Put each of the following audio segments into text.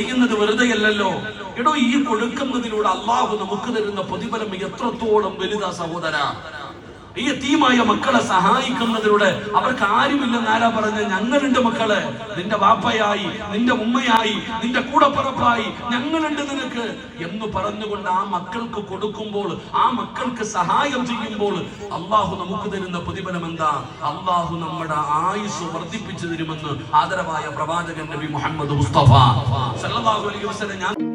ചെയ്യുന്നത് വെറുതെയല്ലല്ലോ എടോ ഈ കൊടുക്കുന്നതിലൂടെ അള്ളാഹു നമുക്ക് തരുന്ന പ്രതിഫലം എത്രത്തോളം വലുതാ സഹോദര. ഈ എത്തീമായ മക്കളെ സഹായിക്കുന്നതിലൂടെ അവർക്ക് ആരുമില്ലെന്ന് ആരാ പറഞ്ഞ ഞങ്ങളുണ്ട് മക്കളെ. നിന്റെ വാപ്പയായി നിന്റെ ഉമ്മയായി നിന്റെ കൂടപ്പറപ്പായി ഞങ്ങളുണ്ട് നിനക്ക് എന്ന് പറഞ്ഞുകൊണ്ട് ആ മക്കൾക്ക് കൊടുക്കുമ്പോൾ ആ മക്കൾക്ക് സഹായം ചെയ്യുമ്പോൾ അള്ളാഹു നമുക്ക് തരുന്ന പ്രതിഫലം എന്താ? അള്ളാഹു നമ്മുടെ ആയുസ് വർദ്ധിപ്പിച്ചു തരുമെന്ന് ആദരവായ പ്രവാചകൻ നബി മുഹമ്മദ് മുസ്തഫ. സല്ലല്ലാഹു അലൈഹി വസല്ലം ഞാൻ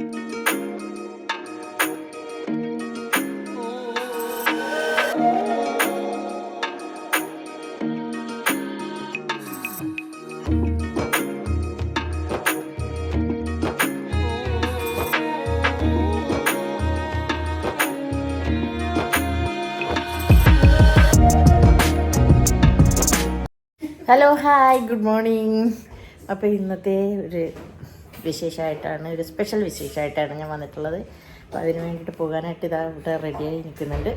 ഹലോ ഹായ് ഗുഡ് മോർണിംഗ് അപ്പോൾ ഇന്നത്തെ ഒരു വിശേഷമായിട്ടാണ് ഒരു സ്പെഷ്യൽ വിശേഷമായിട്ടാണ് ഞാൻ വന്നിട്ടുള്ളത്. അപ്പോൾ അതിന് വേണ്ടിയിട്ട് പോകാനായിട്ട് ഇതാ ഇവിടെ റെഡിയായി നിൽക്കുന്നുണ്ട്.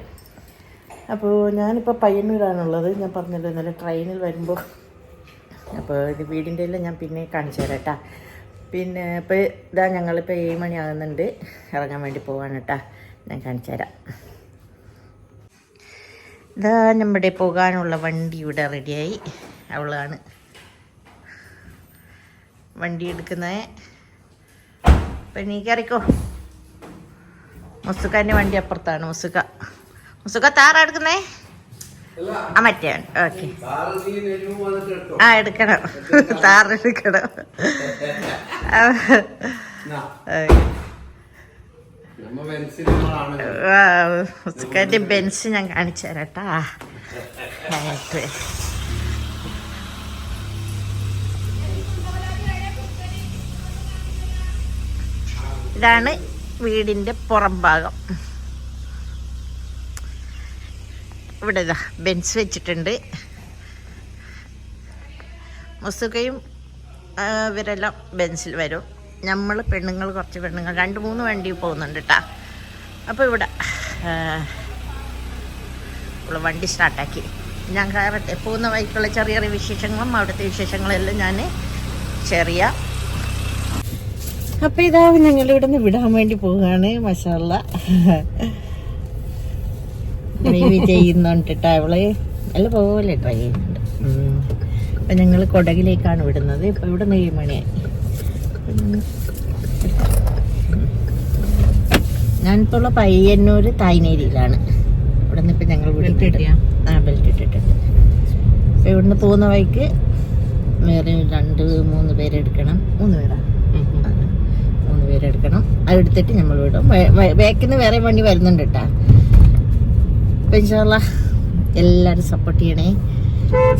അപ്പോൾ ഞാനിപ്പോൾ പയ്യന്നൂരാണുള്ളത്. ഞാൻ പറഞ്ഞല്ലോ ഇന്നലെ ട്രെയിനിൽ വരുമ്പോൾ അപ്പോൾ ഇത് വീടിന്റെ എല്ലാം ഞാൻ പിന്നെ കാണിച്ചു തരാം കേട്ടാ പിന്നെ ഇപ്പോൾ ഇതാ ഞങ്ങളിപ്പോൾ ഏഴ് മണി ആകുന്നുണ്ട്. ഇറങ്ങാൻ വേണ്ടി പോകാൻ കേട്ടാ ഞാൻ കാണിച്ചു തരാം. ഇതാ നമ്മുടെ പോകാനുള്ള വണ്ടി ഇവിടെ റെഡിയായി അവളാണ്. വണ്ടി എടുക്കുന്നത് അപ്പം നീ കയറിക്കോ. മുസുക്കാന്റെ വണ്ടി അപ്പുറത്താണ് മുസുക്ക. മുസുക്ക താറാ എടുക്കുന്നേ? ആ മറ്റേ ഓക്കെ. ആ എടുക്കണം. താറെടുക്കണം മുസുക്കാന്റെ ബെൻസ് ഞാൻ കാണിച്ചു തരാം കേട്ടാ ഇതാണ് വീടിന്റെ പുറം ഭാഗം. ഇവിടെ ഇതാ ബെൻസ് വെച്ചിട്ടുണ്ട്. മുസുകയും ഇവരെല്ലാം ബെൻസിൽ വരും. നമ്മൾ പെണ്ണുങ്ങൾ കുറച്ച് പെണ്ണുങ്ങൾ. രണ്ട് മൂന്ന് വണ്ടി പോകുന്നുണ്ട് കേട്ടാ അപ്പോൾ ഇവിടെ ഇവിടെ വണ്ടി സ്റ്റാർട്ടാക്കി. ഞാൻ കയറട്ടെ. പോകുന്ന വഴിക്കുള്ള ചെറിയ ചെറിയ വിശേഷങ്ങളും അവിടുത്തെ വിശേഷങ്ങളെല്ലാം ഞാൻ ചെറിയ അപ്പൊ ഇതാ ഞങ്ങൾ ഇവിടെ നിന്ന് വിടാൻ വേണ്ടി പോവുകയാണ് മസാല ഡ്രൈവ് ചെയ്യുന്നുണ്ട് കേട്ടോ അവൾ. അല്ല പോലെ ഡ്രൈവ് ചെയ്യുന്നുണ്ട്. അപ്പൊ ഞങ്ങൾ കൊടകിലേക്കാണ് വിടുന്നത്. ഇപ്പൊ ഇവിടെ നിന്ന് ഏഴ് മണിയായി. ഞാനിപ്പോൾ ഉള്ള പയ്യന്നൂര് തായ്നേരിയിലാണ് ഇവിടെ നിന്ന് ഇപ്പൊ ഞങ്ങൾ വിട്ടിട്ട് ആ ബെൽറ്റ് ഇട്ടിട്ടുണ്ട്. അപ്പൊ ഇവിടുന്ന് പോകുന്ന വഴിക്ക് വേറെ രണ്ട് മൂന്ന് പേരെടുക്കണം മൂന്ന് പേരാ? ആ, മൂന്ന് എടുക്കണം അത് എടുത്തിട്ട് നമ്മൾ വിടും. ബാക്കിൽ നിന്ന് വേറെ വണ്ടി വരുന്നുണ്ട് കേട്ടോ അപ്പം ഇൻഷാല്ല എല്ലാവരും സപ്പോർട്ട് ചെയ്യണേ.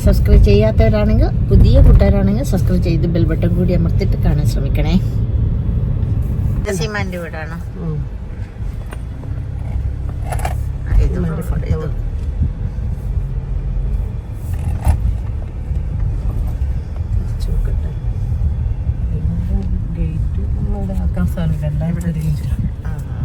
സബ്സ്ക്രൈബ് ചെയ്യാത്തവരാണെങ്കിൽ പുതിയ കൂട്ടുകാരാണെങ്കിൽ സബ്സ്ക്രൈബ് ചെയ്ത് ബെൽ ബട്ടൺ കൂടി അമർത്തിട്ട് കാണാൻ ശ്രമിക്കണേ. സീമാന്റെ വീടാണ്. ഇത് ഇത് ആ, ആ.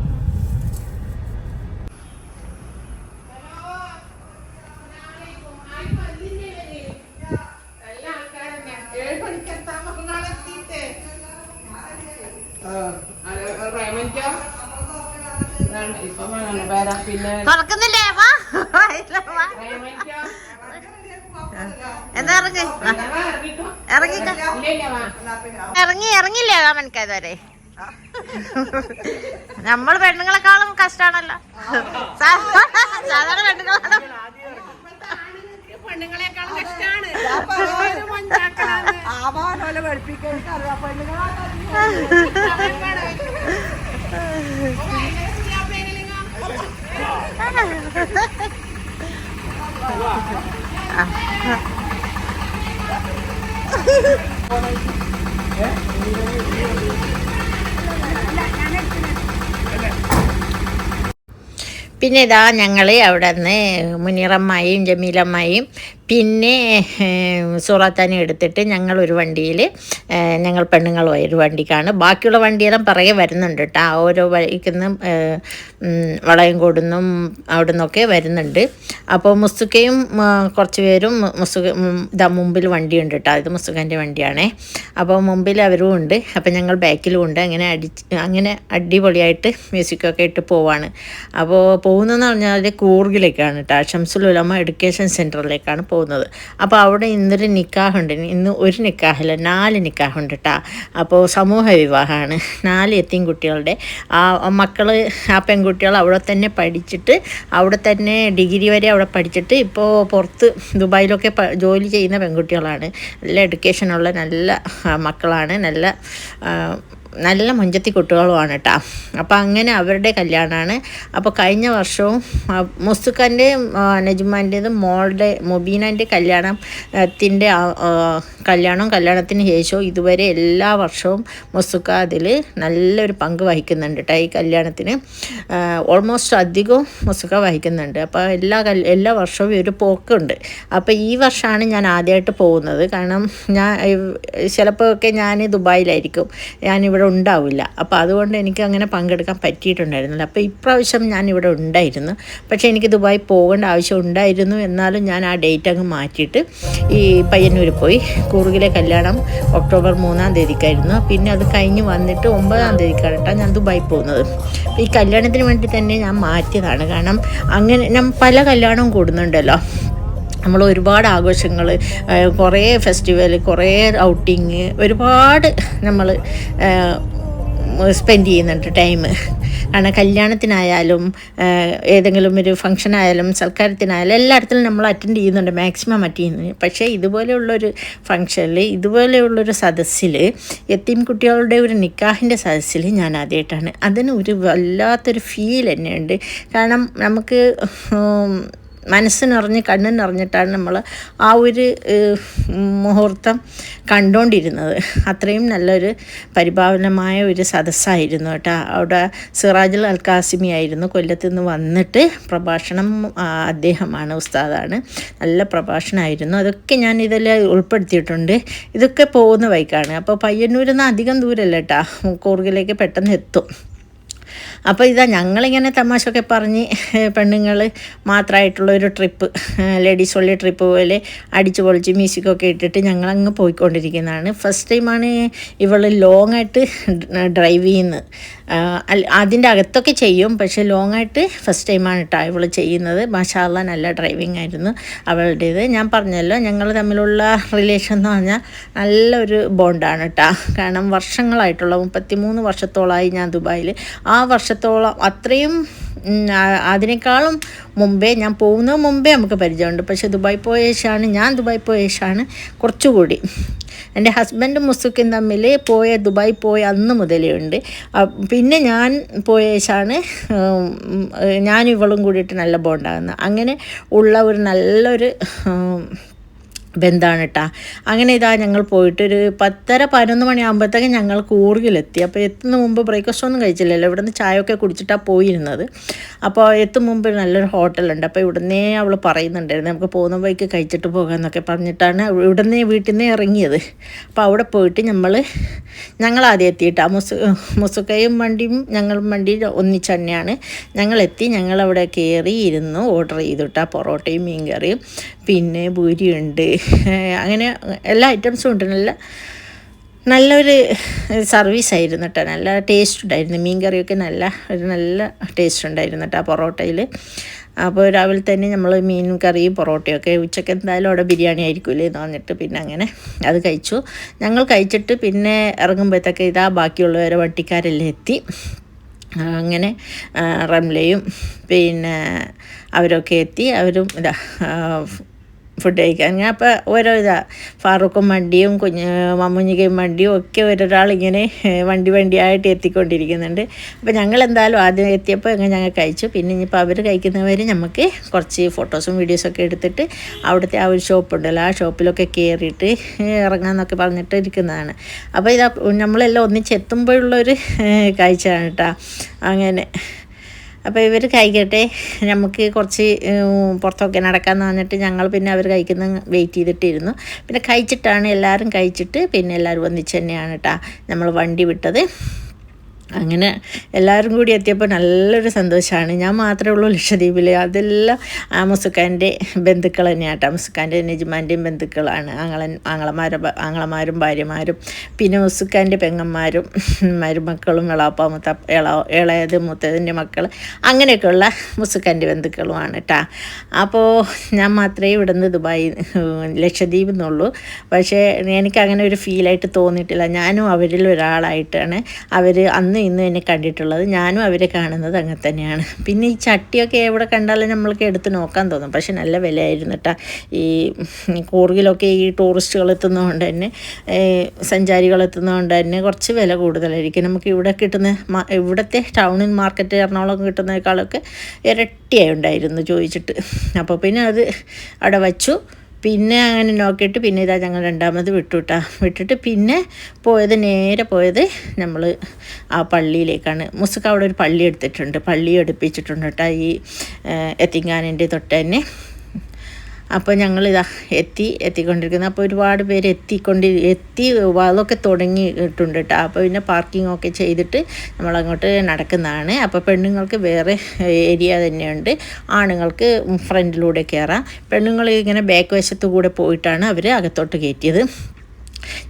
പിന്നെ തുറക്കുന്നില്ലേ വാ. വാ. എന്നാ ഇറങ്ങി ഇറങ്ങി ഇറങ്ങില്ലേ ഇറങ്ങില്ലേ ഇതുവരെ? നമ്മൾ പെണ്ണുങ്ങളെക്കാളും കഷ്ടാണല്ലോ. സാ- സാധാരണ പെണ്ണുങ്ങളാണ്? പെണ്ണുങ്ങളെക്കാളും കഷ്ടാണ്. ആവാനോലെ പഠിപ്പിക്കാൻ പെണ്ണുങ്ങളെ പിന്നെ ഇതാ ഞങ്ങൾ അവിടെ നിന്ന് മുനീറമ്മയും ജമീലമ്മയും പിന്നെ സൂറാത്താനി എടുത്തിട്ട് ഞങ്ങൾ ഒരു വണ്ടിയിൽ ഞങ്ങൾ പെണ്ണുങ്ങൾ ഒരു വണ്ടിക്കാണ്. ബാക്കിയുള്ള വണ്ടിയെല്ലാം പിറകെ വരുന്നുണ്ട് കേട്ടോ ഓരോ വഴിക്കുന്നും വളയം കൂടുന്നും അവിടെ നിന്നൊക്കെ വരുന്നുണ്ട്. അപ്പോൾ മുസ്തുക്കയും കുറച്ച് പേരും മുസ്തുക ഇതാ മുമ്പിൽ വണ്ടിയുണ്ട് കേട്ടോ ഇത് മുസ്തുഖന്റെ വണ്ടിയാണേ. അപ്പോൾ മുമ്പിൽ അവരും ഉണ്ട്. അപ്പോൾ ഞങ്ങൾ ബാക്കിലും ഉണ്ട്. അങ്ങനെ അടിച്ച് അങ്ങനെ അടിപൊളിയായിട്ട് മ്യൂസിക്കൊക്കെ ഇട്ട് പോവാണ്. അപ്പോൾ പോകുന്നതെന്ന് പറഞ്ഞാൽ കൂർഗിലേക്കാണ് കേട്ടോ ഷംസുൽ ഉലമ എഡ്യൂക്കേഷൻ സെന്ററിലേക്കാണ് പോകുന്നത്. അപ്പോൾ അവിടെ ഇന്നൊരു നിക്കാഹുണ്ട്. ഇന്ന് ഒരു നിക്കാഹല്ല നാല് നിക്കാഹുണ്ട് കേട്ടോ അപ്പോൾ സമൂഹ വിവാഹമാണ്. നാല് എത്തിയും കുട്ടികളുടെ ആ മക്കൾ ആ പെൺകുട്ടികൾ അവിടെ തന്നെ പഠിച്ചിട്ട് അവിടെ തന്നെ ഡിഗ്രി വരെ അവിടെ പഠിച്ചിട്ട് ഇപ്പോൾ പുറത്ത് ദുബായിലൊക്കെ ജോലി ചെയ്യുന്ന പെൺകുട്ടികളാണ്. നല്ല എഡ്യൂക്കേഷനുള്ള നല്ല മക്കളാണ്. നല്ല നല്ല മുഞ്ചത്തി കുട്ടികളുമാണ് കേട്ടോ അപ്പോൾ അങ്ങനെ അവരുടെ കല്യാണമാണ് അപ്പോൾ കഴിഞ്ഞ വർഷവും മുസ്തുഖാന്റെ നജുമാന്റേത് മോളുടെ മൊബീനന്റെ കല്യാണത്തിന്റെ കല്യാണവും കല്യാണത്തിന് ശേഷവും ഇതുവരെ എല്ലാ വർഷവും മുസ്തുക്ക അതിൽ നല്ലൊരു പങ്ക് വഹിക്കുന്നുണ്ട് കേട്ടോ ഈ കല്യാണത്തിന്. ഓൾമോസ്റ്റ് അധികവും മുസ്തുക്ക വഹിക്കുന്നുണ്ട്. അപ്പോൾ എല്ലാ എല്ലാ വർഷവും ഒരു പോക്കുണ്ട്. അപ്പോൾ ഈ വർഷമാണ് ഞാൻ ആദ്യമായിട്ട് പോകുന്നത്. കാരണം ഞാൻ ചിലപ്പോൾ ഒക്കെ ഞാൻ ദുബായിലായിരിക്കും. ഞാനിവിടെ ഉണ്ടാവില്ല. അപ്പോൾ അതുകൊണ്ട് എനിക്ക് അങ്ങനെ പങ്കെടുക്കാൻ പറ്റിയിട്ടുണ്ടായിരുന്നില്ല. അപ്പോൾ ഇപ്രാവശ്യം ഞാൻ ഇവിടെ ഉണ്ടായിരുന്നു. പക്ഷേ എനിക്ക് ദുബായ് പോകേണ്ട ആവശ്യം ഉണ്ടായിരുന്നു. എന്നാലും ഞാൻ ആ ഡേറ്റ് അങ്ങ് മാറ്റിയിട്ട് ഈ പയ്യന്നൂർ പോയി. കൂറുകിലെ കല്യാണം ഒക്ടോബർ മൂന്നാം തീയതിക്കായിരുന്നു. പിന്നെ അത് കഴിഞ്ഞ് വന്നിട്ട് ഒമ്പതാം തീയതിക്കാണ് കേട്ടോ ഞാൻ ദുബായ് പോകുന്നത്. ഈ കല്യാണത്തിന് വേണ്ടി തന്നെ ഞാൻ മാറ്റിയതാണ്. കാരണം അങ്ങനെ ഞാൻ പല കല്യാണവും കൂടുന്നുണ്ടല്ലോ. നമ്മൾ ഒരുപാട് ആഘോഷങ്ങൾ കുറേ ഫെസ്റ്റിവൽ കുറേ ഔട്ടിങ് ഒരുപാട് നമ്മൾ സ്പെൻഡ് ചെയ്യുന്നുണ്ട് ടൈം കാരണം കല്യാണത്തിനായാലും ഏതെങ്കിലും ഒരു ഫംഗ്ഷൻ ആയാലും സൽക്കാരത്തിനായാലും എല്ലായിടത്തിലും നമ്മൾ അറ്റൻഡ് ചെയ്യുന്നുണ്ട് മാക്സിമം അറ്റൻഡ് ചെയ്യുന്നുണ്ട്. പക്ഷേ ഇതുപോലെയുള്ളൊരു ഫംഗ്ഷനിൽ ഇതുപോലെയുള്ളൊരു സദസ്സിൽ എത്തീം കുട്ടികളുടെ ഒരു നിക്കാഹിന്റെ സദസ്സിൽ ഞാൻ ആദ്യമായിട്ടാണ് അതിന് ഒരു വല്ലാത്തൊരു ഫീൽ തന്നെയുണ്ട്. കാരണം നമുക്ക് മനസ്സിനിറഞ്ഞ് കണ്ണിനിറഞ്ഞിട്ടാണ് നമ്മൾ ആ ഒരു മുഹൂർത്തം കണ്ടുകൊണ്ടിരുന്നത് അത്രയും നല്ലൊരു പരിപാവനമായ ഒരു സദസ്സായിരുന്നു കേട്ടോ. അവിടെ സിറാജുൽ അൽ കാസിമി ആയിരുന്നു കൊല്ലത്ത് നിന്ന് വന്നിട്ട് പ്രഭാഷണം അദ്ദേഹമാണ് ഉസ്താദാണ്. നല്ല പ്രഭാഷണമായിരുന്നു അതൊക്കെ ഞാൻ ഇതിൽ ഉൾപ്പെടുത്തിയിട്ടുണ്ട്. ഇതൊക്കെ പോകുന്ന വൈക്കാണ് അപ്പോൾ പയ്യന്നൂരിൽ നിന്ന് അധികം ദൂരമല്ല കേട്ടോ. കൂർഗിലേക്ക് പെട്ടെന്ന് എത്തും. അപ്പോൾ ഇതാ ഞങ്ങളിങ്ങനെ തമാശയൊക്കെ പറഞ്ഞ് പെണ്ണുങ്ങൾ മാത്രമായിട്ടുള്ള ഒരു ട്രിപ്പ് ലേഡീസ് ഉള്ള ട്രിപ്പ് പോലെ അടിച്ചു പൊളിച്ച് മ്യൂസിക്കൊക്കെ ഇട്ടിട്ട് ഞങ്ങളങ്ങ് പോയിക്കൊണ്ടിരിക്കുന്നതാണ്. ഫസ്റ്റ് ടൈമാണ് ഇവൾ ലോങ്ങായിട്ട് ഡ്രൈവ് ചെയ്യുന്നത്. അതിന്റെ അകത്തൊക്കെ ചെയ്യും. പക്ഷേ ലോങ് ആയിട്ട് ഫസ്റ്റ് ടൈമാണ് കേട്ടോ ഇവൾ ചെയ്യുന്നത്. മാഷാല്ല നല്ല ഡ്രൈവിംഗ് ആയിരുന്നു അവളുടേത്. ഞാൻ പറഞ്ഞല്ലോ ഞങ്ങൾ തമ്മിലുള്ള റിലേഷൻ എന്ന് പറഞ്ഞാൽ നല്ലൊരു ബോണ്ടാണ് കേട്ടോ കാരണം വർഷങ്ങളായിട്ടുള്ള മുപ്പത്തിമൂന്ന് വർഷത്തോളമായി ഞാൻ ദുബായിൽ ആ വർഷത്തോളം അത്രയും അതിനേക്കാളും മുമ്പേ ഞാൻ പോകുന്നതിന് മുമ്പേ നമുക്ക് പരിചയമുണ്ട്. പക്ഷേ ദുബായ് പോയ ശേഷമാണ് ഞാൻ ദുബായ് പോയ ശേഷമാണ് കുറച്ചുകൂടി എന്റെ ഹസ്ബൻഡും മുസുക്കും തമ്മിൽ പോയ ദുബായ് പോയ അന്ന് മുതലേ ഉണ്ട്. പിന്നെ ഞാൻ പോയ ശേഷമാണ് ഞാനും ഇവളും കൂടിയിട്ട് നല്ല ബോണ്ടാകുന്നത് അങ്ങനെ ഉള്ള ഒരു നല്ലൊരു ബന്ധാണ് കേട്ടോ അങ്ങനെ ഇതാ ഞങ്ങൾ പോയിട്ടൊരു പത്തര പതിനൊന്ന് മണിയാകുമ്പോഴത്തേക്കും ഞങ്ങൾ കൂർഗിലെത്തി. അപ്പോൾ എത്തുന്ന മുമ്പ് ബ്രേക്ക്ഫാസ്റ്റ് ഒന്നും കഴിച്ചില്ലല്ലോ. ഇവിടുന്ന് ചായയൊക്കെ കുടിച്ചിട്ടാണ് പോയിരുന്നത്. അപ്പോൾ എത്തും മുമ്പ് നല്ലൊരു ഹോട്ടലുണ്ട്. അപ്പോൾ ഇവിടുന്നേ അവൾ പറയുന്നുണ്ടായിരുന്നു നമുക്ക് പോകുന്ന വഴിക്ക് കഴിച്ചിട്ട് പോകാമെന്നൊക്കെ പറഞ്ഞിട്ടാണ് ഇവിടുന്ന് വീട്ടിൽ നിന്ന് ഇറങ്ങിയത്. അപ്പോൾ അവിടെ പോയിട്ട് നമ്മൾ ഞങ്ങൾ ആദ്യം എത്തിയിട്ടാ. മുസു മുസുക്കയും വണ്ടിയും ഞങ്ങളും വണ്ടി ഒന്നിച്ച് തന്നെയാണ്. ഞങ്ങളെത്തി ഞങ്ങളവിടെ കയറി ഇരുന്നു ഓർഡർ ചെയ്തിട്ടാണ് പൊറോട്ടയും മീൻകറിയും. പിന്നെ പൂരിയുണ്ട് ഏഹ് അങ്ങനെ എല്ലാ ഐറ്റംസും ഉണ്ട്. നല്ല നല്ലൊരു സർവീസ് ആയിരുന്നു കേട്ടോ നല്ല ടേസ്റ്റ് ഉണ്ടായിരുന്നു മീൻ കറിയൊക്കെ നല്ല ഒരു നല്ല ടേസ്റ്റ് ഉണ്ടായിരുന്നു കേട്ടോ ആ പൊറോട്ടയിൽ അപ്പോൾ രാവിലെ തന്നെ നമ്മൾ മീൻ കറിയും പൊറോട്ടയൊക്കെ ഉച്ചയ്ക്ക് എന്തായാലും അവിടെ ബിരിയാണി ആയിരിക്കില്ലേ എന്ന് പറഞ്ഞിട്ട് പിന്നെ അങ്ങനെ അത് കഴിച്ചു. ഞങ്ങൾ കഴിച്ചിട്ട് പിന്നെ ഇറങ്ങുമ്പോഴത്തേക്ക് ഇതാ ബാക്കിയുള്ളവരെ വട്ടിക്കാരെല്ലാം എത്തി. അങ്ങനെ റംലയും പിന്നെ അവരൊക്കെ എത്തി. അവരും ഇതാ ഫുഡ് കഴിക്കാൻ. ഞാൻ അപ്പോൾ ഓരോ ഇതാ ഫാറൂഖും വണ്ടിയും കുഞ്ഞ് മമ്മുഞ്ഞിക്കയും വണ്ടിയും ഒക്കെ ഓരോരാൾ ഇങ്ങനെ വണ്ടി വണ്ടിയായിട്ട് എത്തിക്കൊണ്ടിരിക്കുന്നുണ്ട്. അപ്പോൾ ഞങ്ങൾ എന്തായാലും ആദ്യം എത്തിയപ്പോൾ അങ്ങനെ ഞങ്ങൾ കഴിച്ചു. പിന്നെ ഇനിയിപ്പോൾ അവർ കഴിക്കുന്നവർ നമുക്ക് കുറച്ച് ഫോട്ടോസും വീഡിയോസൊക്കെ എടുത്തിട്ട് അവിടുത്തെ ആ ഒരു ഷോപ്പ് ഉണ്ടല്ലോ ആ ഷോപ്പിലൊക്കെ കയറിയിട്ട് ഇറങ്ങാമെന്നൊക്കെ പറഞ്ഞിട്ട് ഇരിക്കുന്നതാണ്. അപ്പോൾ ഇതാ നമ്മളെല്ലാം ഒന്നിച്ചെത്തുമ്പോഴുള്ളൊരു കാഴ്ചയാണ് കേട്ടോ. അങ്ങനെ. അപ്പോൾ ഇവർ കഴിക്കട്ടെ. നമുക്ക് കുറച്ച് പുറത്തൊക്കെ നടക്കാമെന്ന് പറഞ്ഞിട്ട് ഞങ്ങൾ പിന്നെ അവർ കഴിക്കുന്ന വെയിറ്റ് ചെയ്തിട്ടിരുന്നു. പിന്നെ കഴിച്ചിട്ടാണ് എല്ലാവരും കഴിച്ചിട്ട് പിന്നെ എല്ലാവരും ഒന്നിച്ച് തന്നെയാണ് കേട്ടോ നമ്മൾ വണ്ടി വിട്ടത്. അങ്ങനെ എല്ലാവരും കൂടി എത്തിയപ്പോൾ നല്ലൊരു സന്തോഷമാണ്. ഞാൻ മാത്രമേ ഉള്ളൂ ലക്ഷദ്വീപിൽ അതെല്ലാം ആ മുസുക്കാന്റെ ബന്ധുക്കൾ തന്നെയാണ് കേട്ടോ. മുസുക്കാന്റെ നെജുമാന്റെയും ബന്ധുക്കളാണ്. ആങ്ങളൻ ആങ്ങളമാരും ആങ്ങളമാരും ഭാര്യമാരും പിന്നെ മുസുക്കാന്റെ പെങ്ങന്മാരും മരുമക്കളും ഇളാപ്പ മുത്ത ഇള ഇളയത് മുത്തതിന്റെ മക്കൾ അങ്ങനെയൊക്കെയുള്ള മുസുക്കാന്റെ ബന്ധുക്കളുമാണ് കേട്ടോ. അപ്പോൾ ഞാൻ മാത്രമേ ഇവിടുന്ന് ദുബായി ലക്ഷദ്വീപ് എന്നുള്ളൂ പക്ഷേ എനിക്ക് അങ്ങനെ ഒരു ഫീലായിട്ട് തോന്നിയിട്ടില്ല. ഞാനും അവരിൽ ഒരാളായിട്ടാണ്. അവർ അന്നും ഇന്നും എന്നെ കണ്ടിട്ടുള്ളത്. ഞാനും അവരെ കാണുന്നത് അങ്ങനെ തന്നെയാണ്. പിന്നെ ഈ ചട്ടിയൊക്കെ എവിടെ കണ്ടാലും നമ്മൾക്ക് എടുത്ത് നോക്കാൻ തോന്നും. പക്ഷെ നല്ല വിലയായിരുന്നു കേട്ടോ ഈ കൂർഗിലൊക്കെ ഈ ടൂറിസ്റ്റുകൾ എത്തുന്നതുകൊണ്ട് തന്നെ സഞ്ചാരികൾ എത്തുന്നതുകൊണ്ട് തന്നെ കുറച്ച് വില കൂടുതലായിരിക്കും. നമുക്ക് ഇവിടെ കിട്ടുന്ന ഇവിടുത്തെ ടൗണിൽ മാർക്കറ്റ് എറണാകുളം കിട്ടുന്നതിനേക്കാളൊക്കെ ഇരട്ടിയായി ഉണ്ടായിരുന്നു ചോദിച്ചിട്ട്. അപ്പോൾ പിന്നെ അത് അവിടെ വച്ചു. പിന്നെ അങ്ങനെ നോക്കിയിട്ട് പിന്നെ ഇതാ ഞങ്ങൾ രണ്ടാമത് വിട്ടുട്ടാ. വിട്ടിട്ട് പിന്നെ പോയത് നേരെ പോയത് നമ്മൾ ആ പള്ളിയിലേക്കാണ്. മുസുക്ക അവിടെ ഒരു പള്ളി എടുത്തിട്ടുണ്ട്. പള്ളി എടുപ്പിച്ചിട്ടുണ്ട് കേട്ടോ ഈ എത്തിങ്ങാനിന്റെ തൊട്ട് തന്നെ അപ്പോൾ ഞങ്ങൾ ഇതാ എത്തി എത്തിക്കൊണ്ടിരിക്കുന്നത് അപ്പോൾ ഒരുപാട് പേര് എത്തിക്കൊണ്ടി എത്തി അതൊക്കെ തുടങ്ങിയിട്ടുണ്ട് കേട്ടോ അപ്പോൾ പിന്നെ പാർക്കിംഗ് ഒക്കെ ചെയ്തിട്ട് നമ്മളങ്ങോട്ട് നടക്കുന്നതാണ്. അപ്പോൾ പെണ്ണുങ്ങൾക്ക് വേറെ ഏരിയ തന്നെയുണ്ട്. ആണുങ്ങൾക്ക് ഫ്രണ്ടിലൂടെ കയറാം പെണ്ണുങ്ങൾ ഇങ്ങനെ ബാക്ക് വശത്തു കൂടെ പോയിട്ടാണ് അവർ അകത്തോട്ട് കയറ്റിയത്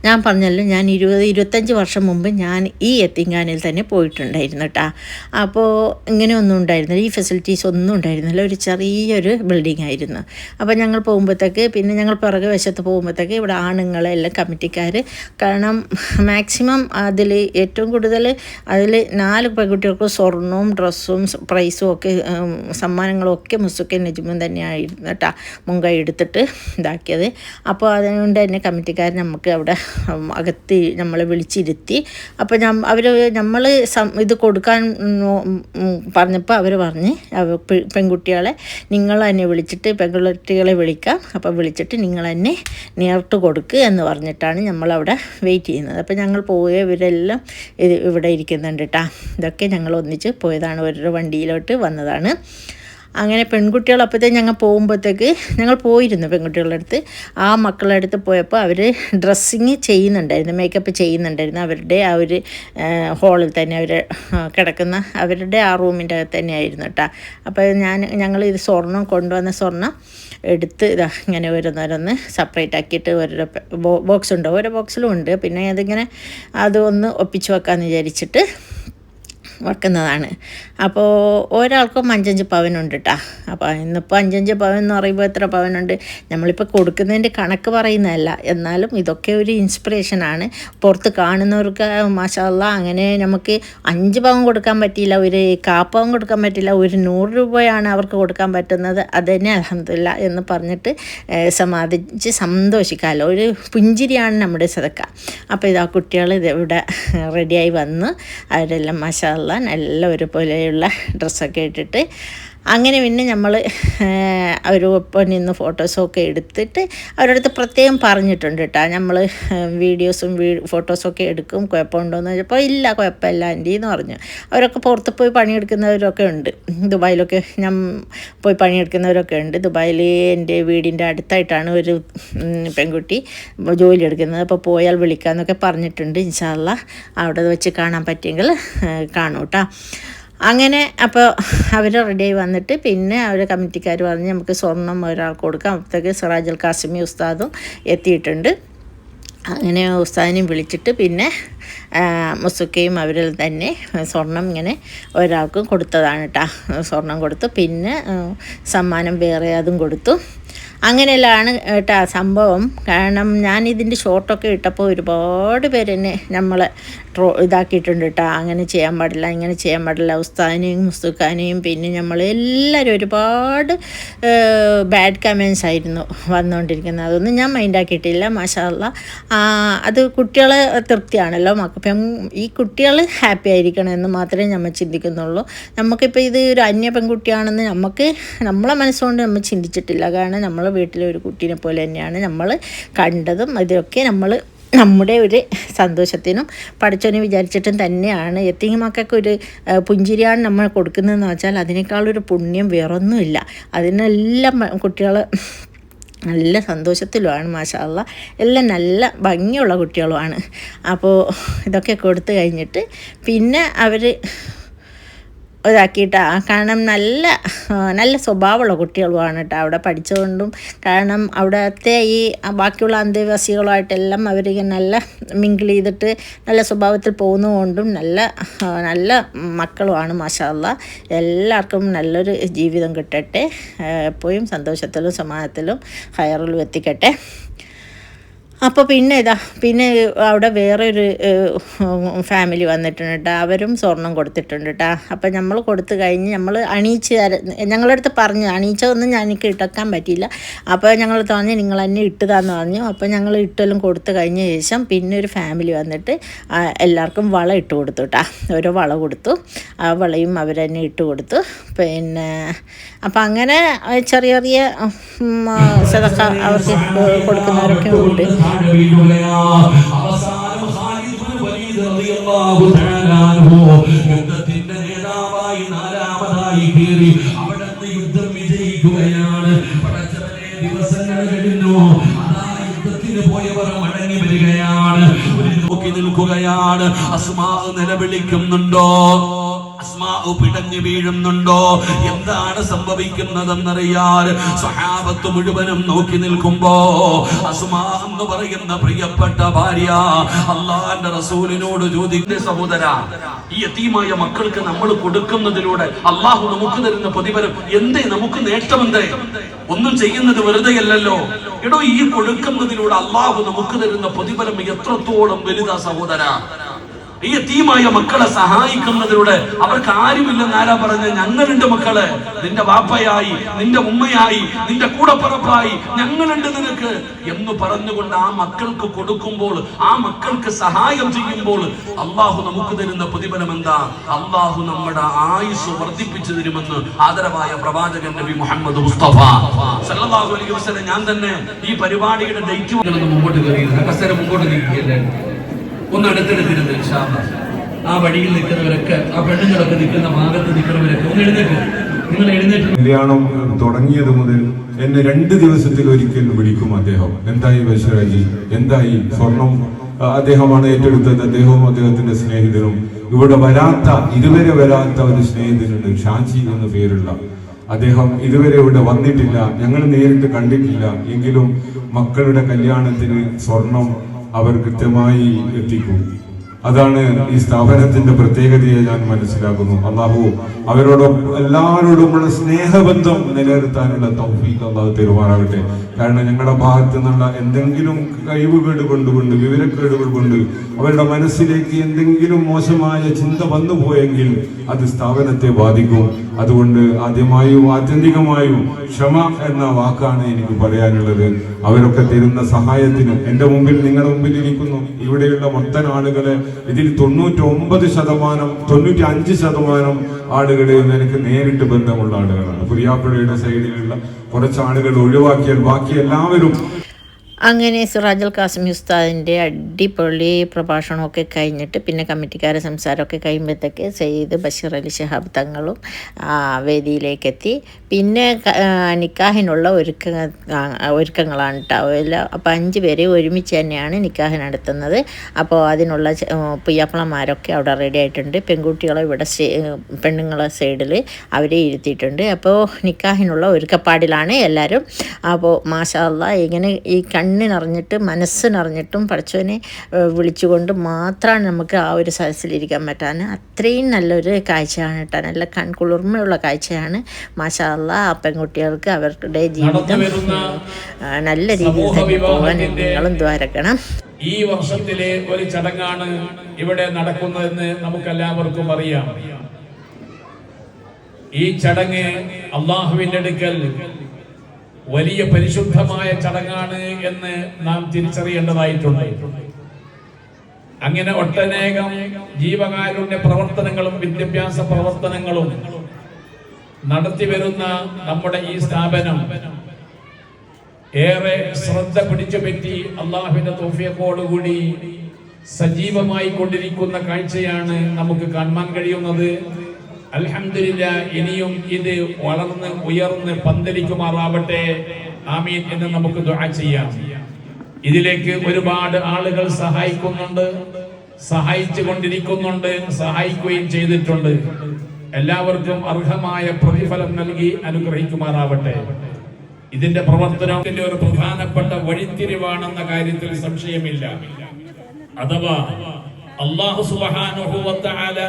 ഞാൻ പറഞ്ഞല്ലോ ഞാൻ ഇരുപത് ഇരുപത്തഞ്ച് വർഷം മുമ്പ് ഞാൻ ഈ എത്തിങ്ങാനിൽ തന്നെ പോയിട്ടുണ്ടായിരുന്നു കേട്ടോ അപ്പോൾ ഇങ്ങനെ ഒന്നും ഉണ്ടായിരുന്നില്ല ഈ ഫെസിലിറ്റീസ് ഒന്നും ഉണ്ടായിരുന്നില്ല ഒരു ചെറിയൊരു ബിൽഡിംഗ് ആയിരുന്നു. അപ്പോൾ ഞങ്ങൾ പോകുമ്പോഴത്തേക്ക് പിന്നെ ഞങ്ങൾ പുറകെ വശത്ത് പോകുമ്പോഴത്തേക്ക് ഇവിടെ ആണുങ്ങളെല്ലാം കമ്മിറ്റിക്കാർ കാരണം മാക്സിമം അതിൽ ഏറ്റവും കൂടുതൽ അതിൽ നാല് പെൺകുട്ടികൾക്ക് സ്വർണവും ഡ്രസ്സും പ്രൈസും ഒക്കെ സമ്മാനങ്ങളും ഒക്കെ മുസുക്കൻ നജുമും തന്നെയായിരുന്നു കേട്ടോ മുൻകൈ എടുത്തിട്ട് ഇതാക്കിയത്. അപ്പോൾ അതുകൊണ്ട് തന്നെ കമ്മിറ്റിക്കാർ നമുക്ക് അവിടെ അകത്ത് നമ്മളെ വിളിച്ചിരുത്തി. അപ്പോൾ ഞാൻ അവർ നമ്മൾ ഇത് കൊടുക്കാൻ പറഞ്ഞപ്പോൾ അവർ പറഞ്ഞ് പെൺകുട്ടികളെ നിങ്ങൾ തന്നെ വിളിച്ചിട്ട് പെൺകുട്ടികളെ വിളിക്കാം. അപ്പോൾ വിളിച്ചിട്ട് നിങ്ങൾ തന്നെ നേരിട്ട് കൊടുക്കുക എന്ന് പറഞ്ഞിട്ടാണ് നമ്മളവിടെ വെയിറ്റ് ചെയ്യുന്നത്. അപ്പോൾ ഞങ്ങൾ പോയ ഇവരെല്ലാം ഇത് ഇവിടെ ഇരിക്കുന്നുണ്ട് കേട്ടോ ഇതൊക്കെ ഞങ്ങൾ ഒന്നിച്ച് പോയതാണ്. ഓരോ വണ്ടിയിലോട്ട് വന്നതാണ്. അങ്ങനെ പെൺകുട്ടികൾ അപ്പോഴത്തേക്ക് ഞങ്ങൾ പോകുമ്പോഴത്തേക്ക് ഞങ്ങൾ പോയിരുന്നു പെൺകുട്ടികളുടെ അടുത്ത്. ആ മക്കളുടെ അടുത്ത് പോയപ്പോൾ അവർ ഡ്രസ്സിങ് ചെയ്യുന്നുണ്ടായിരുന്നു മേക്കപ്പ് ചെയ്യുന്നുണ്ടായിരുന്നു. അവരുടെ ആ ഒരു ഹോളിൽ തന്നെ അവർ കിടക്കുന്ന അവരുടെ ആ റൂമിന്റെ അകത്ത് തന്നെയായിരുന്നു കേട്ടോ അപ്പോൾ ഞാൻ ഞങ്ങൾ ഇത് സ്വർണം കൊണ്ടുവന്ന സ്വർണം എടുത്ത് ഇതാ ഇങ്ങനെ ഓരോന്നോരോന്ന് സെപ്പറേറ്റ് ആക്കിയിട്ട് ഓരോ ബോക്സ് ഉണ്ട്. ഓരോ ബോക്സിലും ഉണ്ട്. പിന്നെ അതിങ്ങനെ അതൊന്ന് ഒപ്പിച്ച് വെക്കാമെന്ന് വിചാരിച്ചിട്ട് വെക്കുന്നതാണ് അപ്പോൾ ഒരാൾക്കും അഞ്ചഞ്ച് പവനുണ്ട് കേട്ടോ അപ്പോൾ ഇന്നിപ്പോൾ അഞ്ചഞ്ച് പവൻ എന്ന് പറയുമ്പോൾ എത്ര പവനുണ്ട്? നമ്മളിപ്പോൾ കൊടുക്കുന്നതിന്റെ കണക്ക് പറയുന്നതല്ല. എന്നാലും ഇതൊക്കെ ഒരു ഇൻസ്പിറേഷനാണ്. പുറത്ത് കാണുന്നവർക്ക് മാഷാല്ല അങ്ങനെ നമുക്ക് അഞ്ച് പവൻ കൊടുക്കാൻ പറ്റിയില്ല ഒരു കാപ്പവൻ കൊടുക്കാൻ പറ്റില്ല ഒരു നൂറ് രൂപയാണ് അവർക്ക് കൊടുക്കാൻ പറ്റുന്നത്. അത് തന്നെ അലഹമില്ല എന്ന് പറഞ്ഞിട്ട് സമാധിച്ച് സന്തോഷിക്കാമല്ലോ ഒരു പുഞ്ചിരിയാണ് നമ്മുടെ സതക്ക അപ്പോൾ ഇതാ കുട്ടികൾ ഇത് ഇവിടെ റെഡിയായി വന്ന് അവരെല്ലാം മസാല നല്ല ഒരുപോലെയുള്ള ഡ്രസ്സൊക്കെ ഇട്ടിട്ട് അങ്ങനെ പിന്നെ നമ്മൾ അവരൊപ്പം നിന്ന് ഫോട്ടോസൊക്കെ എടുത്തിട്ട് അവരടുത്ത് പ്രത്യേകം പറഞ്ഞിട്ടുണ്ട് കേട്ടോ നമ്മൾ വീഡിയോസും വീ ഫോട്ടോസൊക്കെ എടുക്കും കുഴപ്പമുണ്ടോയെന്ന് ചോദിച്ചപ്പോൾ ഇല്ല കുഴപ്പമില്ല ആന്റി എന്ന് പറഞ്ഞു. അവരൊക്കെ പുറത്ത് പോയി പണിയെടുക്കുന്നവരൊക്കെ ഉണ്ട്. ദുബായിലൊക്കെ ഞാൻ പോയി പണിയെടുക്കുന്നവരൊക്കെ ഉണ്ട്. ദുബായിൽ എന്റെ വീടിന്റെ അടുത്തായിട്ടാണ് ഒരു പെൺകുട്ടി ജോലി എടുക്കുന്നത്. അപ്പോൾ പോയാൽ വിളിക്കാമെന്നൊക്കെ പറഞ്ഞിട്ടുണ്ട് ഇൻഷാല്ല അവിടെ വെച്ച് കാണാൻ പറ്റിയെങ്കിൽ കാണൂട്ടാ അങ്ങനെ അപ്പോൾ അവർ റെഡിയായി വന്നിട്ട് പിന്നെ അവർ കമ്മിറ്റിക്കാർ പറഞ്ഞ് നമുക്ക് സ്വർണം ഒരാൾക്ക് കൊടുക്കാം. അപ്പോഴത്തേക്ക് സിറാജുൽ കാസിമി ഉസ്താദും എത്തിയിട്ടുണ്ട്. അങ്ങനെ ഉസ്താദിനെയും വിളിച്ചിട്ട് പിന്നെ മുസുക്കയും അവരിൽ തന്നെ സ്വർണം ഇങ്ങനെ ഒരാൾക്കും കൊടുത്തതാണ് കേട്ടോ സ്വർണം കൊടുത്തു. പിന്നെ സമ്മാനം വേറെ അതും കൊടുത്തു. അങ്ങനെയെല്ലാമാണ് കേട്ടോ സംഭവം. കാരണം ഞാൻ ഇതിന്റെ ഷോർട്ടൊക്കെ ഇട്ടപ്പോൾ ഒരുപാട് പേര് നമ്മൾ ട്രോ ഇതാക്കിയിട്ടുണ്ട് കേട്ടോ അങ്ങനെ ചെയ്യാൻ പാടില്ല ഇങ്ങനെ ചെയ്യാൻ പാടില്ല. ഉസ്താദിനെയും മുസ്തുഖാനെയും പിന്നെ നമ്മൾ എല്ലാവരും ഒരുപാട് ബാഡ് കമൻസ് ആയിരുന്നു വന്നുകൊണ്ടിരിക്കുന്നത് അതൊന്നും ഞാൻ മൈൻഡാക്കിയിട്ടില്ല മാഷാല്ല അത് കുട്ടികളെ തൃപ്തിയാണല്ലോ. മക്ക പെൺ ഈ കുട്ടികൾ ഹാപ്പി ആയിരിക്കണം എന്ന് മാത്രമേ നമ്മൾ ചിന്തിക്കുന്നുള്ളൂ. നമുക്കിപ്പോൾ ഇത് ഒരു അന്യ പെൺകുട്ടിയാണെന്ന് നമുക്ക് നമ്മളെ മനസ്സുകൊണ്ട് നമ്മൾ ചിന്തിച്ചിട്ടില്ല. കാരണം നമ്മളെ വീട്ടിലെ ഒരു കുട്ടീനെ പോലെ തന്നെയാണ് നമ്മൾ കണ്ടതും ഇതൊക്കെ നമ്മൾ നമ്മുടെ ഒരു സന്തോഷത്തിനും പഠിച്ചവനെ വിചാരിച്ചിട്ടും തന്നെയാണ്. എത്തിങ്ങ മക്കൾക്ക് ഒരു പുഞ്ചിരിയാണ് നമ്മൾ കൊടുക്കുന്നതെന്ന് വെച്ചാൽ അതിനേക്കാളൊരു പുണ്യം വേറൊന്നുമില്ല. അതിനെല്ലാം കുട്ടികൾ നല്ല സന്തോഷത്തിലുമാണ് മാഷാല്ല എല്ലാം നല്ല ഭംഗിയുള്ള കുട്ടികളുമാണ്. അപ്പോൾ ഇതൊക്കെ കൊടുത്തു കഴിഞ്ഞിട്ട് പിന്നെ അവർ ഇതാക്കിയിട്ട് കാരണം നല്ല നല്ല സ്വഭാവമുള്ള കുട്ടികളുമാണ് കേട്ടോ അവിടെ പഠിച്ചുകൊണ്ടും കാരണം അവിടുത്തെ ഈ ബാക്കിയുള്ള അന്തേവാസികളുമായിട്ടെല്ലാം അവർ നല്ല മിങ്കിൾ ചെയ്തിട്ട് നല്ല സ്വഭാവത്തിൽ പോകുന്നതുകൊണ്ടും നല്ല നല്ല മക്കളുമാണ് മാഷാല്ല എല്ലാവർക്കും നല്ലൊരു ജീവിതം കിട്ടട്ടെ. എപ്പോഴും സന്തോഷത്തിലും സമാധാനത്തിലും ഹയറിലും എത്തിക്കട്ടെ. അപ്പോൾ പിന്നെ ഇതാ പിന്നെ അവിടെ വേറെ ഒരു ഫാമിലി വന്നിട്ടുണ്ട്. കേട്ടോ അവരും സ്വർണം കൊടുത്തിട്ടുണ്ട് കേട്ടോ അപ്പോൾ നമ്മൾ കൊടുത്തു കഴിഞ്ഞ് നമ്മൾ അണീച്ച് ഞങ്ങളുടെ അടുത്ത് പറഞ്ഞു അണീച്ചതൊന്നും ഞാൻ എനിക്ക് ഇട്ടക്കാൻ പറ്റിയില്ല. അപ്പോൾ ഞങ്ങൾ തോന്നി നിങ്ങൾ തന്നെ ഇട്ടതാന്ന് പറഞ്ഞു. അപ്പോൾ ഞങ്ങൾ ഇട്ടെല്ലാം കൊടുത്തു കഴിഞ്ഞ ശേഷം പിന്നെ ഒരു ഫാമിലി വന്നിട്ട് എല്ലാവർക്കും വള ഇട്ട് കൊടുത്തു കേട്ടോ ഓരോ വള കൊടുത്തു. ആ വളയും അവർ തന്നെ ഇട്ട് കൊടുത്തു. പിന്നെ അപ്പം അങ്ങനെ ചെറിയ ചെറിയ സദക്ക അവർക്ക് കൊടുക്കുന്നവരൊക്കെ ഉണ്ട്. അവസാനം ഖാലിദ് ബിൻ വലീദ് റളിയല്ലാഹു തആല യുദ്ധത്തിന്റെ നേതാവായി നാലാമതായി കയറി അവിടുന്ന് യുദ്ധം വിജയിക്കുകയാണ്. പടച്ചവനെ ദിവസങ്ങൾ കഴിഞ്ഞു. അതാ യുദ്ധത്തിന് പോയവർ മടങ്ങി വരികയാണ്. നോക്കി നിൽക്കുകയാണ്. അസ്മാ നിലവിളിക്കുന്നുണ്ടോ? അസ്മാ പിടഞ്ഞു വീഴുന്നുണ്ടോ? എന്താണ് സംഭവിക്കുന്നതെന്നറിയാൻ സഹാബത്ത് മുഴുവനും നോക്കി നിൽക്കുമ്പോ അസ്മാ എന്ന് പറയുന്ന പ്രിയപ്പെട്ട ഭാര്യ അള്ളാന്റെ റസൂലിനോട് ചോദിക്കുന്ന സഹോദര ഈ എത്തിയുമായ മക്കൾക്ക് നമ്മൾ കൊടുക്കുന്നതിലൂടെ അള്ളാഹു നമുക്ക് തരുന്ന പ്രതിഫലം എന്തേ? നമുക്ക് നേട്ടമെന്തേ? ഒന്നും ചെയ്യുന്നത് വെറുതെ അല്ലല്ലോ എടോ ഈ കൊടുക്കുന്നതിലൂടെ അള്ളാഹു നമുക്ക് തരുന്ന പ്രതിഫലം എത്രത്തോളം വലുതാ സഹോദര? ഈ യതീമായ മക്കളെ സഹായിക്കുന്നതിലൂടെ അവർക്ക് ആരുമില്ലെന്ന് ആരാ പറഞ്ഞ ഞങ്ങളുണ്ട് മക്കൾ. നിന്റെ വാപ്പയായി നിന്റെ ഉമ്മയായി നിന്റെ കൂടപ്പറപ്പായി ഞങ്ങളുണ്ട് നിനക്ക് എന്ന് പറഞ്ഞുകൊണ്ട് ആ മക്കൾക്ക് കൊടുക്കുമ്പോൾ ആ മക്കൾക്ക് സഹായം ചെയ്യുമ്പോൾ അള്ളാഹു നമുക്ക് തരുന്ന പ്രതിഫലം എന്താ? അള്ളാഹു നമ്മുടെ ആയുസ് വർദ്ധിപ്പിച്ചു തരുമെന്ന് ആദരവായ പ്രവാചകൻ നബി മുഹമ്മദ് മുസ്തഫ. സല്ലല്ലാഹു അലൈഹി വസല്ലം ഞാൻ തന്നെ ഈ പരിപാടിയുടെ ഡേറ്റ് മുമ്പോട്ട് കയറി മുമ്പോട്ട് നീക്കിയല്ലേ ഒന്ന് എടുത്തെടുത്തിരുന്ന് ഇൻഷാ അല്ലാഹ്. ആ വഴിയിൽ നിൽക്കുന്നവരൊക്കെ ആ പെണ്ണുങ്ങളൊക്കെ നിൽക്കുന്ന ഭാഗത്ത് നിൽക്കുന്നവരൊക്കെ ഒന്ന് എഴുന്നേറ്റ് നിങ്ങൾ എഴുന്നേറ്റ് കല്യാണം തുടങ്ങിയത് മുതൽ എന്നെ രണ്ട് ദിവസത്തിൽ ഒരിക്കൽ വിളിക്കും അദ്ദേഹം. എന്തായി ബഷറാജി എന്തായി സ്വർണം? അദ്ദേഹമാണ് ഏറ്റെടുത്തത്. അദ്ദേഹവും അദ്ദേഹത്തിന്റെ സ്നേഹിതനും. ഇവിടെ വരാത്ത ഇതുവരെ വരാത്ത ഒരു സ്നേഹിതനുണ്ട്. ഷാജി എന്ന പേരുള്ള. അദ്ദേഹം ഇതുവരെ ഇവിടെ വന്നിട്ടില്ല. ഞങ്ങൾ നേരിട്ട് കണ്ടിട്ടില്ല. എങ്കിലും മക്കളുടെ കല്യാണത്തിന് സ്വർണം അവർ കൃത്യമായി എത്തിക്കും. അതാണ് ഈ സ്ഥാപനത്തിന്റെ പ്രത്യേകതയെ ഞാൻ മനസ്സിലാക്കുന്നു. അള്ളാഹു അവരോടൊപ്പം എല്ലാവരോടുമുള്ള സ്നേഹബന്ധം നിലനിർത്താനുള്ള തൗഫീഖ് അള്ളാഹു തീരുമാനാകട്ടെ കാരണം ഞങ്ങളുടെ ഭാഗത്ത് നിന്നുള്ള എന്തെങ്കിലും കഴിവുകേട് കൊണ്ടുകൊണ്ട് വിവരക്കേടുകൾ കൊണ്ട് അവരുടെ മനസ്സിലേക്ക് എന്തെങ്കിലും മോശമായ ചിന്ത വന്നു പോയെങ്കിൽ അത് സ്ഥാപനത്തെ ബാധിക്കും. അതുകൊണ്ട് ആദ്യമായും ആത്യന്തികമായും ക്ഷമ എന്ന വാക്കാണ് എനിക്ക് പറയാനുള്ളത്. അവരൊക്കെ തരുന്ന സഹായത്തിനും എന്റെ മുമ്പിൽ നിങ്ങളുടെ മുമ്പിൽ ഇരിക്കുന്നു. ഇവിടെയുള്ള മൊത്തം ആളുകളെ ഇതിൽ തൊണ്ണൂറ്റി ഒമ്പത് ശതമാനം തൊണ്ണൂറ്റി അഞ്ച് ശതമാനം ആളുകൾ എനിക്ക് നേരിട്ട് ബന്ധമുള്ള ആളുകളാണ്. പുരിയാപ്പുഴയുടെ സൈഡിലുള്ള കുറച്ച് ആളുകൾ ഒഴിവാക്കിയാൽ ബാക്കി എല്ലാവരും അങ്ങനെ സിറാജുൽ കാസിം ഉസ്താദിന്റെ അടിപൊളി പ്രഭാഷണമൊക്കെ കഴിഞ്ഞിട്ട് പിന്നെ കമ്മിറ്റിക്കാരെ സംസാരമൊക്കെ കഴിയുമ്പോഴത്തേക്ക് സെയ്ദ് ബഷീർ അലി ഷഹാബ് തങ്ങളും വേദിയിലേക്കെത്തി. പിന്നെ നിക്കാഹിനുള്ള ഒരുക്ക ഒരുക്കങ്ങളാണ് കേട്ടോ എല്ലാം അപ്പോൾ അഞ്ച് പേരെ ഒരുമിച്ച് തന്നെയാണ് നിക്കാഹ് നടത്തുന്നത്. അപ്പോൾ അതിനുള്ള പുയ്യാപ്പിളമാരൊക്കെ അവിടെ റെഡി ആയിട്ടുണ്ട്. പെൺകുട്ടികളെ ഇവിടെ പെണ്ണുങ്ങളെ സൈഡിൽ അവരെ ഇരുത്തിയിട്ടുണ്ട്. അപ്പോൾ നിക്കാഹിനുള്ള ഒരുക്കപ്പാടിലാണ് എല്ലാവരും അപ്പോൾ മാഷാല്ല ഇങ്ങനെ ഈ കണ്ണിനറിഞ്ഞിട്ട് മനസ്സിനറിഞ്ഞിട്ടും പഠിച്ചവനെ വിളിച്ചുകൊണ്ട് മാത്രമാണ് നമുക്ക് ആ ഒരു സദസ്സിലിരിക്കാൻ പറ്റാൻ അത്രയും നല്ലൊരു കാഴ്ചയാണ് കേട്ടോ. നല്ല കൺകുളിർമയുള്ള കാഴ്ചയാണ്. മാഷാല്ല ആ പെൺകുട്ടികൾക്ക് അവരുടെ ജീവിതം നല്ല രീതിയിൽ തന്നെ പോകാൻ നിങ്ങളും ദ്വാരക്കണം. ഈ വർഷത്തിലെ ഒരു ചടങ്ങാണ് ഇവിടെ നടക്കുന്നതെന്ന് നമുക്കെല്ലാവർക്കും അറിയാം. ഈ ചടങ്ങ് അള്ളാഹുവിന്റെ അടുക്കൽ വലിയ പരിശുദ്ധമായ ചടങ്ങാണ് എന്ന് നാം തിരിച്ചറിയേണ്ടതായിട്ടുണ്ട്. അങ്ങനെ ഒട്ടനേകം ജീവകാരുണ്യ പ്രവർത്തനങ്ങളും വിദ്യാഭ്യാസ പ്രവർത്തനങ്ങളും നടത്തി വരുന്ന നമ്മുടെ ഈ സ്ഥാപനം ഏറെ ശ്രദ്ധ പിടിച്ചു പറ്റി അള്ളാഹുവിന്റെ തോഫിയക്കോടുകൂടി സജീവമായി കൊണ്ടിരിക്കുന്ന കാഴ്ചയാണ് നമുക്ക് കാണാൻ കഴിയുന്നത്. അൽഹംദുലില്ല ഇനിയും ഇത് വളർന്ന് ഉയർന്ന് പന്തലിക്കുമാറാവട്ടെ. ആമീൻ എന്ന് നമുക്ക് ദുആ ചെയ്യാം. ഇതിലേക്ക് ഒരുപാട് ആളുകൾ സഹായിക്കുന്നുണ്ട് സഹായിച്ചു കൊണ്ടിരിക്കുന്നുണ്ട് സഹായിക്കുകയും ചെയ്തിട്ടുണ്ട്. എല്ലാവർക്കും അർഹമായ പ്രതിഫലം നൽകി അനുഗ്രഹിക്കുമാറാവട്ടെ. ഇതിന്റെ പ്രവർത്തനത്തിന്റെ ഒരു പ്രധാനപ്പെട്ട വഴിത്തിരിവാണെന്ന കാര്യത്തിൽ സംശയമില്ല. അഥവാ അള്ളാഹു തആല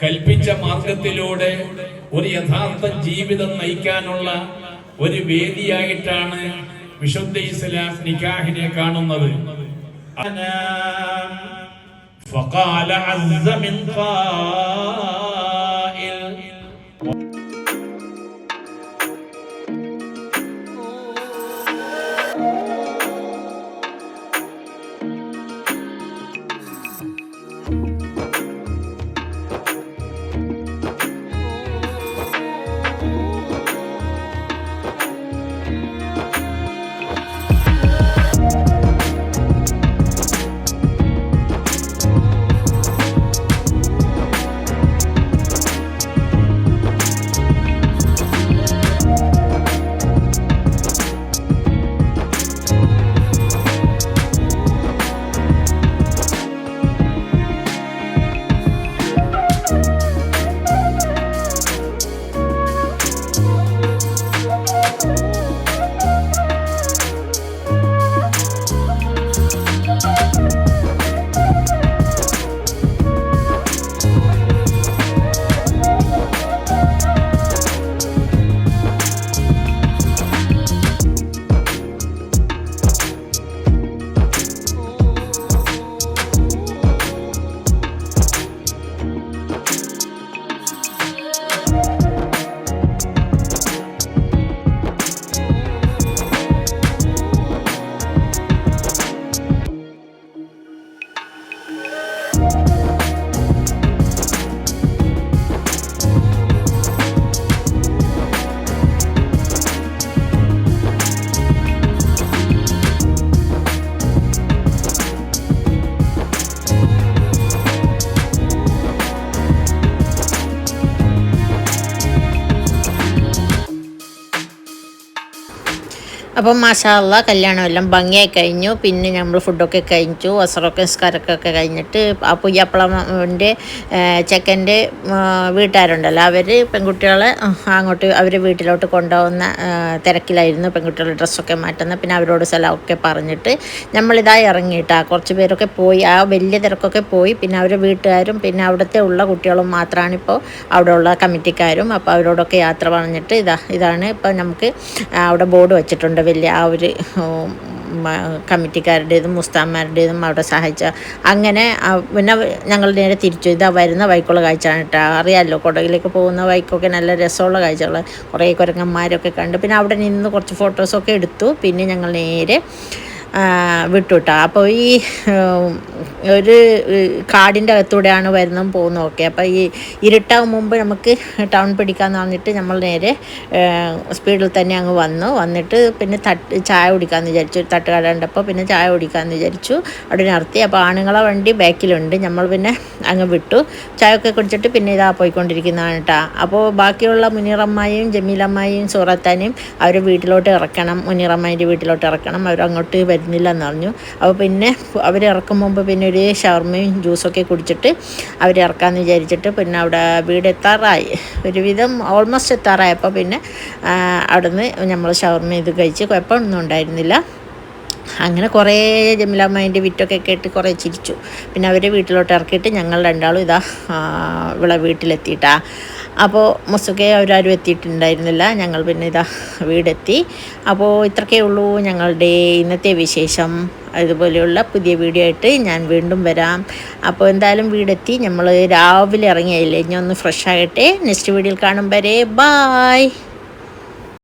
കൽപ്പിച്ച മാർഗത്തിലൂടെ ഒരു യഥാർത്ഥ ജീവിതം നയിക്കാനുള്ള ഒരു വേദിയായിട്ടാണ് വിശുദ്ധ ഇസ്ലാം നിക്കാഹിനെ കാണുന്നത് فقال عز من قائل അപ്പം മാഷാല്ല കല്യാണം എല്ലാം ഭംഗിയായി കഴിഞ്ഞു. പിന്നെ നമ്മൾ ഫുഡൊക്കെ കഴിച്ചു. വസ്ത്രമൊക്കെ നിസ്കാരമൊക്കെ കഴിഞ്ഞിട്ട് ആ പുയ്യപ്പളമ്മന്റെ ചെക്കന്റെ വീട്ടുകാരുണ്ടല്ലോ. അവർ പെൺകുട്ടികളെ അങ്ങോട്ട് അവർ വീട്ടിലോട്ട് കൊണ്ടുപോകുന്ന തിരക്കിലായിരുന്നു പെൺകുട്ടികളുടെ ഡ്രസ്സൊക്കെ മാറ്റുന്ന പിന്നെ അവരോട് സ്ഥലമൊക്കെ പറഞ്ഞിട്ട് നമ്മളിതായി ഇറങ്ങിയിട്ടാ. കുറച്ച് പേരൊക്കെ പോയി. ആ വലിയ തിരക്കൊക്കെ പോയി. പിന്നെ അവരുടെ വീട്ടുകാരും പിന്നെ അവിടുത്തെ ഉള്ള കുട്ടികളും മാത്രമാണ് ഇപ്പോൾ അവിടെ ഉള്ള കമ്മിറ്റിക്കാരും. അപ്പോൾ അവരോടൊക്കെ യാത്ര പറഞ്ഞിട്ട് ഇതാ ഇതാണ് ഇപ്പോൾ നമുക്ക് അവിടെ ബോർഡ് വെച്ചിട്ടുണ്ട് വലിയ ആ ഒരു കമ്മിറ്റിക്കാരുടേതും മുസ്താന്മാരുടേതും അവിടെ സഹായിച്ച അങ്ങനെ പിന്നെ ഞങ്ങൾ നേരെ തിരിച്ചു. ഇതാ വരുന്ന വൈക്കുള്ള കാഴ്ചയാണ് കേട്ടോ. അറിയാമല്ലോ കൊടകിലേക്ക് പോകുന്ന വൈക്കൊക്കെ നല്ല രസമുള്ള കാഴ്ചകൾ. കുറേ കുരങ്ങന്മാരൊക്കെ കണ്ട് പിന്നെ അവിടെ നിന്ന് കുറച്ച് ഫോട്ടോസൊക്കെ എടുത്തു. പിന്നെ ഞങ്ങൾ നേരെ ആ, വിട്ടു കേട്ടോ അപ്പോൾ ഈ ഒരു കാടിന്റെ അകത്തൂടെയാണ് വരുന്നതും പോകുന്നതും ഒക്കെ. അപ്പോൾ ഈ ഇരുട്ടാവും മുമ്പ് നമുക്ക് ടൗൺ പിടിക്കാമെന്ന് പറഞ്ഞിട്ട് നമ്മൾ നേരെ സ്പീഡിൽ തന്നെ അങ്ങ് വന്നു. വന്നിട്ട് പിന്നെ തട്ട് ചായ കുടിക്കാമെന്ന് വിചാരിച്ചു. ഒരു തട്ടുകട കണ്ടപ്പോൾ പിന്നെ ചായ കുടിക്കാമെന്ന് വിചാരിച്ചു. അവിടെ നിർത്തി. അപ്പോൾ ആണുങ്ങളെ വണ്ടി ബാക്കിലുണ്ട്. നമ്മൾ പിന്നെ അങ്ങ് വിട്ടു. ചായ ഒക്കെ കുടിച്ചിട്ട് പിന്നെ ഇതാ പോയിക്കൊണ്ടിരിക്കുന്നതാണ് കേട്ടോ അപ്പോൾ ബാക്കിയുള്ള മുനീറമ്മയും ജമീലമ്മയും സൂറത്താനും അവർ വീട്ടിലോട്ട് ഇറക്കണം. മുനീറമ്മേന്റെ വീട്ടിലോട്ട് ഇറക്കണം. അവർ അങ്ങോട്ട് വരുന്നില്ല എന്ന് പറഞ്ഞു അപ്പോൾ പിന്നെ അവർ ഇറക്കും മുമ്പ് പിന്നെ ഒരു ഷവർമയും ജ്യൂസൊക്കെ കുടിച്ചിട്ട് അവർ ഇറക്കാമെന്ന് വിചാരിച്ചിട്ട് പിന്നെ അവിടെ വീട് എത്താറായി. ഒരുവിധം ഓൾമോസ്റ്റ് എത്താറായപ്പോൾ പിന്നെ അവിടുന്ന് നമ്മൾ ഷവർമ ഇത് കഴിച്ച് കുഴപ്പമൊന്നും ഉണ്ടായിരുന്നില്ല. അങ്ങനെ കുറേ ജമിലാമ്മേന്റെ വിറ്റൊക്കെ കേട്ട് കുറേ ചിരിച്ചു. പിന്നെ അവരെ വീട്ടിലോട്ട് ഇറക്കിയിട്ട് ഞങ്ങൾ രണ്ടാളും ഇതാ ഇവിടെ വീട്ടിലെത്തിയിട്ടാ. അപ്പോൾ മുസുക്കെ അവരാരും എത്തിയിട്ടുണ്ടായിരുന്നില്ല. ഞങ്ങൾ പിന്നെ ഇതാ വീടെത്തി. അപ്പോൾ ഇത്രക്കേ ഉള്ളൂ ഞങ്ങളുടെ ഇന്നത്തെ വിശേഷം. അതുപോലെയുള്ള പുതിയ വീഡിയോ ആയിട്ട് ഞാൻ വീണ്ടും വരാം. അപ്പോൾ എന്തായാലും വീടെത്തി. നമ്മൾ രാവിലെ ഇറങ്ങിയായില്ലേ? ഇനി ഒന്ന് ഫ്രഷ് ആകട്ടെ. നെക്സ്റ്റ് വീഡിയോയിൽ കാണും വരെ. ബായ്